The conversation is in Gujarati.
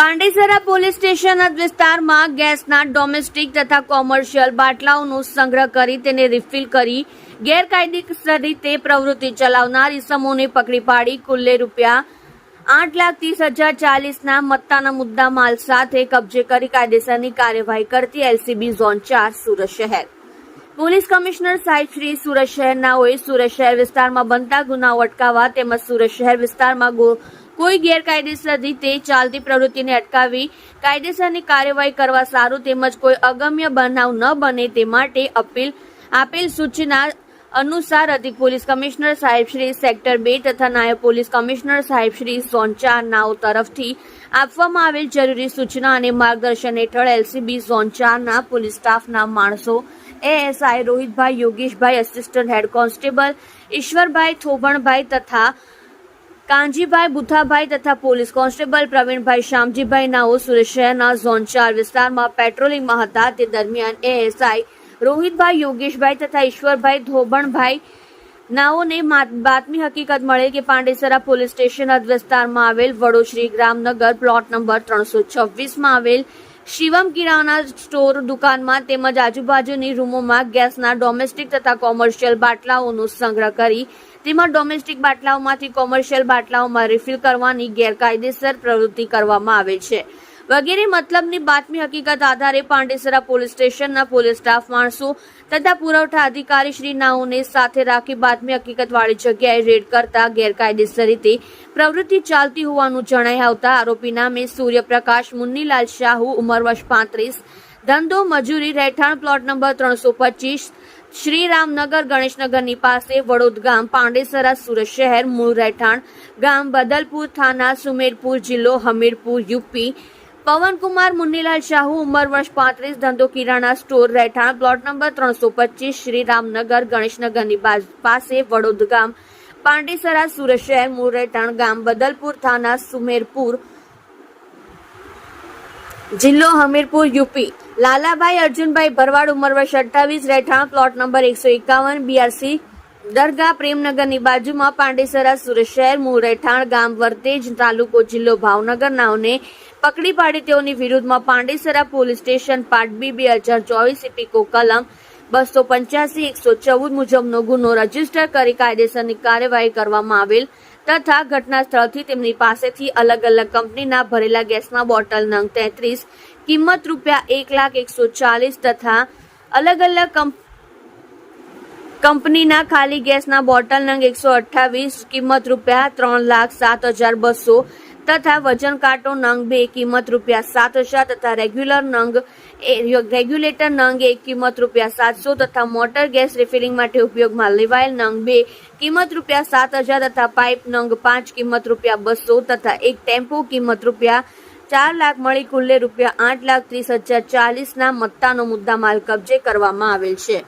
પાંડેસરા પોલીસ સ્ટેશન વિસ્તારમાં ગેસના ડોમેસ્ટિક તથા કોમર્શિયલ બાટલાઓનો સંગ્રહ કરી તેને રિફિલ કરી ગેરકાયદેસર રીતે પ્રવૃત્તિ ચલાવનાર ઇસમોને પકડી પાડી કુલ્લે રૂપિયા આઠ લાખ ત્રીસ હજાર ચાલીસના મત્તાના મુદ્દા માલ સાથે કબજે કરી કાયદેસરની કાર્યવાહી કરતી એલસીબી ઝોન ચાર સુરત શહેર. પોલીસ કમિશનર સાહેબ શ્રી સુરત શહેરનાઓએ સુરત શહેર વિસ્તારમાં બનતા ગુનાઓ અટકાવવા તેમજ સુરત શહેર વિસ્તારમાં કોઈ ગેરકાયદેસર રીતે ચાલતી પ્રવૃત્તિને અટકાવી કાયદેસરની કાર્યવાહી કરવા સારું તેમજ કોઈ અગમ્ય બનાવ ન બને તે માટે અપીલ, આપેલ સૂચના અનુસાર અધિક પોલીસ કમિશનર સાહેબ શ્રી સેક્ટર બે તથા નાયબ પોલીસ કમિશનર સાહેબ શ્રી ઝોન નાઓ તરફથી આપવામાં આવેલ જરૂરી સૂચના અને માર્ગદર્શન હેઠળ એલસીબી ઝોન ચારના પોલીસ સ્ટાફના માણસો, ASI Rohitbhai, Yogeshbhai assistant head constable Ishwarbhai, Thobhanbhai તથા કાંજીભાઈ બુથાભાઈ તથા પોલીસ કોન્સ્ટેબલ પ્રવીણભાઈ શ્યામજીભાઈ નાઓ સુરત શહેરના ઝોન ચાર વિસ્તારમાં પેટ્રોલિંગમાં હતા. તે દરમિયાન એએસઆઈ રોહિતભાઈ, યોગેશભાઈ તથા ઈશ્વરભાઈ ધોબણભાઈ નાઓને બાતમી હકીકત મળે કે પાંડેસરા પોલીસ સ્ટેશન હદ વિસ્તારમાં આવેલ વડોશ્રી ગ્રામનગર પ્લોટ નંબર ત્રણસો છવ્વીસમાં આવેલ શિવમ કિરાણા સ્ટોર દુકાનમાં તેમજ આજુબાજુની રૂમોમાં ગેસના ડોમેસ્ટિક તથા કોમર્શિયલ બાટલાઓનો સંગ્રહ કરી તેમાં ડોમેસ્ટિક બાટલાઓમાંથી કોમર્શિયલ બાટલાઓમાં રિફિલ કરવાની ગેરકાયદેસર પ્રવૃત્તિ કરવામાં આવે છે. વગેરે મતલબની બાતમી હકીકત આધારે પાંડેસરા પોલીસ સ્ટેશનના પોલીસ સ્ટાફ માણસો તથા પુરવઠા અધિકારી શ્રી નાઓને સાથે રાખી બાતમી હકીકત વાળી જગ્યાએ રેડ કરતા ગેરકાયદેસર રીતે પ્રવૃત્તિ ચાલતી હોવાનું જણાઈ આવતા આરોપી નામે સૂર્યપ્રકાશ મુન્નીલાલ શાહુ, ઉંમર પાંત્રીસ, ધંધો મજૂરી રહેઠાણ પ્લોટ નંબર ત્રણસો પચીસ, શ્રીરામનગર ગણેશનગરની પાસે, વડોદ ગામ, પાંડેસરા સુરત શહેર, મૂળ રહેઠાણ ગામ, બદલપુર થાના, સુમેરપુર જિલ્લો, હમીરપુર, યુપી પવનકુમાર મુન્નીલાલ શાહુ ઉંમર વર્ષ પાંત્રીસ, ધંધો કિરાણા સ્ટોર રહેઠાણ, પ્લોટ નંબર ત્રણસો પચીસ, શ્રીરામનગર, ગણેશનગરની પાસે વડોદ ગામ, પાંડેસરા સુરત શહેર, મૂળ રહેઠાણ ગામ, બદલપુર થાના સુમેરપુર, જિલ્લો હમીરપુર, યુપી. લાલાભાઈ અર્જુનભાઈ ભરવાડ ઉંમર વર્ષ અઠ્ઠાવીસ, રહેઠાણ પ્લોટ નંબર એકસો એકાવન બીઆરસી દરગાહ પ્રેમનગરની બાજુમાં પાંડેસરા સુરત શહેર મૂળ રહેઠાણ ગામ વર્તેજ તાલુકો જિલ્લો ભાવનગર નાવને પકડી પાડી તેઓની વિરુદ્ધમાં Pandesara police station part B હજાર ચોવીસ ઇપીકો કલમ બસો પંચ્યાસી, એકસો ચૌદ મુજબનો ગુનો રજિસ્ટર કરી કાયદેસરની કાર્યવાહી કરવામાં આવેલ તથા ઘટના સ્થળથી તેમની પાસેથી અલગ અલગ કંપનીના ભરેલા ગેસના બોટલ નંગ તેત્રીસ, કિંમત રૂપિયા એક લાખ એકસો ચાલીસ તથા અલગ અલગ કંપ કંપનીના ખાલી ગેસના બોટલ નંગ એકસો અઠ્ઠાવીસ, કિંમત રૂપિયા ત્રણ લાખ સાત હજાર બસો તથા વજન કાંટો નંગ બે, કિંમત રૂપિયા સાત હજાર તથા રેગ્યુલર નંગ રેગ્યુલેટર નંગ એક, કિંમત રૂપિયા સાતસો તથા મોટર ગેસ રિફિલિંગ માટે ઉપયોગમાં લેવાયેલ નંગ બે, કિંમત રૂપિયા સાત હજાર તથા પાઇપ નંગ પાંચ, કિંમત રૂપિયા બસો તથા એક ટેમ્પો, કિંમત રૂપિયા ચાર લાખ મળી કુલ્લે રૂપિયા આઠ લાખ ત્રીસ હજાર ચાલીસના મત્તાનો મુદ્દામાલ કબજે કરવામાં આવેલ છે.